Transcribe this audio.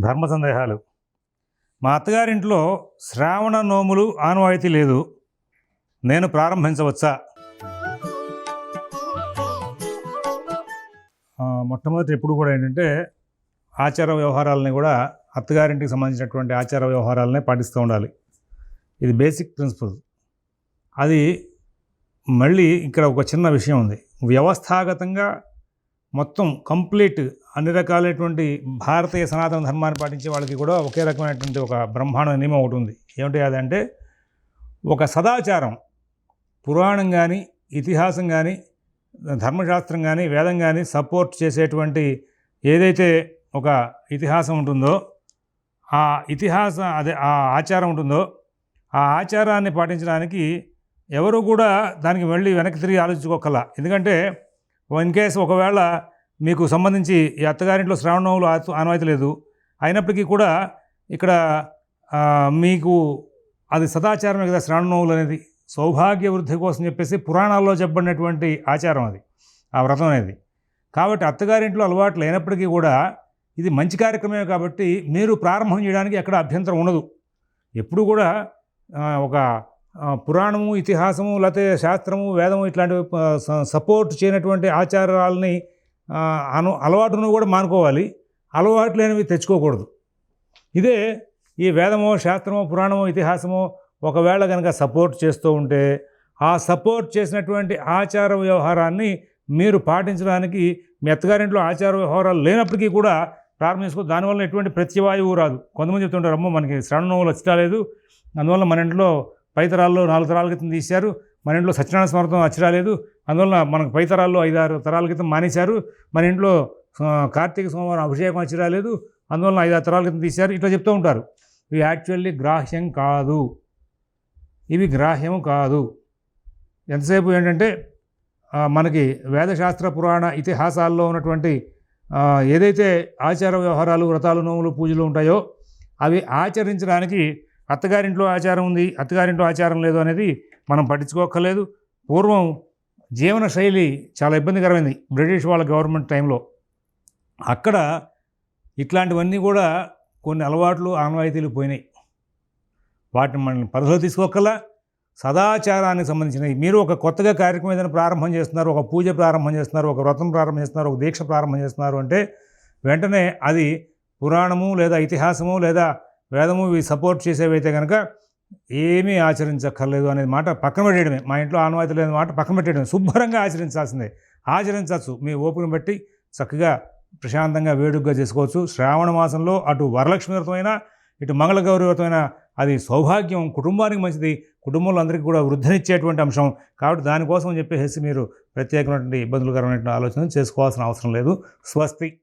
ధర్మ సందేహాలు. మా అత్తగారింట్లో శ్రావణ నోములు ఆనవాయితీ లేదు. నేను ప్రారంభించవచ్చా? మొట్టమొదటి ఎప్పుడు కూడా ఏంటంటే ఆచార వ్యవహారాలని కూడా అత్తగారింటికి సంబంధించినటువంటి ఆచార వ్యవహారాలనే పాటిస్తూ ఉండాలి. ఇది బేసిక్ ప్రిన్సిపల్ అది మళ్ళీ ఇక్కడ ఒక చిన్న విషయం ఉంది. వ్యవస్థాగతంగా మొత్తం కంప్లీట్ అన్ని రకాలైనటువంటి భారతీయ సనాతన ధర్మాన్ని పాటించే వాళ్ళకి కూడా ఒకే రకమైనటువంటి ఒక బ్రహ్మాండ నియమం ఒకటి ఉంది. ఏమిటి అదంటే ఒక సదాచారం పురాణం కానీ ఇతిహాసం కానీ ధర్మశాస్త్రం కానీ వేదం కానీ సపోర్ట్ చేసేటువంటి ఏదైతే ఒక ఇతిహాసం ఉంటుందో ఆ ఇతిహాస అదే ఆ ఆచారం ఉంటుందో ఆ ఆచారాన్ని పాటించడానికి ఎవరు కూడా దానికి మళ్ళీ వెనక్కి తిరిగి ఆలోచించుకోకల ఎందుకంటే ఇన్ కేస్ ఒకవేళ మీకు సంబంధించి ఈ అత్తగారింట్లో శ్రావణ ఆనవాయితీ లేదు అయినప్పటికీ కూడా ఇక్కడ మీకు అది సదాచారమే కదా శ్రావణ అనేది. సౌభాగ్య వృద్ధి కోసం చెప్పేసి పురాణాల్లో చెప్పబడినటువంటి ఆచారం అది ఆ వ్రతం అనేది. కాబట్టి అత్తగారింట్లో అలవాటు లేనప్పటికీ కూడా ఇది మంచి కార్యక్రమమే కాబట్టి మీరు ప్రారంభం చేయడానికి ఎక్కడ అభ్యంతరం ఉండదు. ఎప్పుడు కూడా ఒక పురాణము ఇతిహాసము లేకపోతే శాస్త్రము వేదము ఇట్లాంటివి సపోర్ట్ చేయనటువంటి ఆచారాలని అను అలవాటును కూడా మానుకోవాలి. అలవాటు లేనివి తెచ్చుకోకూడదు. ఇదే ఈ వేదమో శాస్త్రమో పురాణమో ఇతిహాసమో ఒకవేళ కనుక సపోర్ట్ చేస్తూ ఉంటే ఆ సపోర్ట్ చేసినటువంటి ఆచార వ్యవహారాన్ని మీరు పాటించడానికి మీ అత్తగారింట్లో ఆచార వ్యవహారాలు లేనప్పటికీ కూడా ప్రారంభించుకో దానివల్ల ఎటువంటి ప్రత్యవాయువు రాదు. కొంతమంది చెప్తుంటారు అమ్మో మనకి శ్రవణ నోములు వచ్చి అందువల్ల మన ఇంట్లో పై తరాల్లో నాలుగు తరాల క్రితం తీశారు. మన ఇంట్లో సత్యనారాయణ స్మరణం అచ్చిరాలేదు అందువల్ల మనకు పై తరాల్లో ఐదారు తరాల క్రితం మానేశారు. మన ఇంట్లో కార్తీక సోమవారం అభిషేకం అచ్చిరాలేదు అందువల్ల ఐదారు తరాల క్రితం తీశారు. ఇట్లా చెప్తూ ఉంటారు. ఇవి యాక్చువల్లీ గ్రాహ్యం కాదు. ఇవి గ్రాహ్యం కాదు. ఎంతసేపు ఏంటంటే మనకి వేదశాస్త్ర పురాణ ఇతిహాసాల్లో ఉన్నటువంటి ఏదైతే ఆచార వ్యవహారాలు వ్రతాలు నోములు పూజలు ఉంటాయో అవి ఆచరించడానికి అత్తగారింట్లో ఆచారం ఉంది అత్తగారింట్లో ఆచారం లేదు అనేది మనం పట్టించుకోక్కర్లేదు. పూర్వం జీవన శైలి చాలా ఇబ్బందికరమైంది బ్రిటిష్ వాళ్ళ గవర్నమెంట్ టైంలో. అక్కడ ఇట్లాంటివన్నీ కూడా కొన్ని అలవాట్లు ఆనవాయితీలు పోయినాయి. వాటిని మనం పరిధిలో తీసుకోకల్లా సదాచారానికి సంబంధించినవి. మీరు ఒక కొత్తగా కార్యక్రమం ఏదైనా ప్రారంభం చేస్తున్నారు ఒక పూజ ప్రారంభం చేస్తున్నారు ఒక వ్రతం ప్రారంభం చేస్తున్నారు ఒక దీక్ష ప్రారంభం చేస్తున్నారు అంటే వెంటనే అది పురాణము లేదా ఇతిహాసము లేదా వేదము ఇవి సపోర్ట్ చేసేవైతే కనుక ఏమీ ఆచరించక్కర్లేదు అనేది మాట పక్కన పెట్టేయడమే. మా ఇంట్లో ఆనవాయితీ లేని మాట పక్కన పెట్టేయడమే. శుభ్రంగా ఆచరించాల్సిందే. ఆచరించవచ్చు. మీ ఓపిక బట్టి చక్కగా ప్రశాంతంగా వేడుకగా చేసుకోవచ్చు. శ్రావణ మాసంలో అటు వరలక్ష్మి వ్రతమైన ఇటు మంగళగౌరి వ్రతమైన అది సౌభాగ్యం. కుటుంబానికి మంచిది. కుటుంబంలో అందరికీ కూడా వృద్ధినిచ్చేటువంటి అంశం. కాబట్టి దానికోసం చెప్పేసి మీరు ప్రత్యేకమైనటువంటి ఇబ్బందులకరమైనటువంటి ఆలోచన చేసుకోవాల్సిన అవసరం లేదు. స్వస్తి.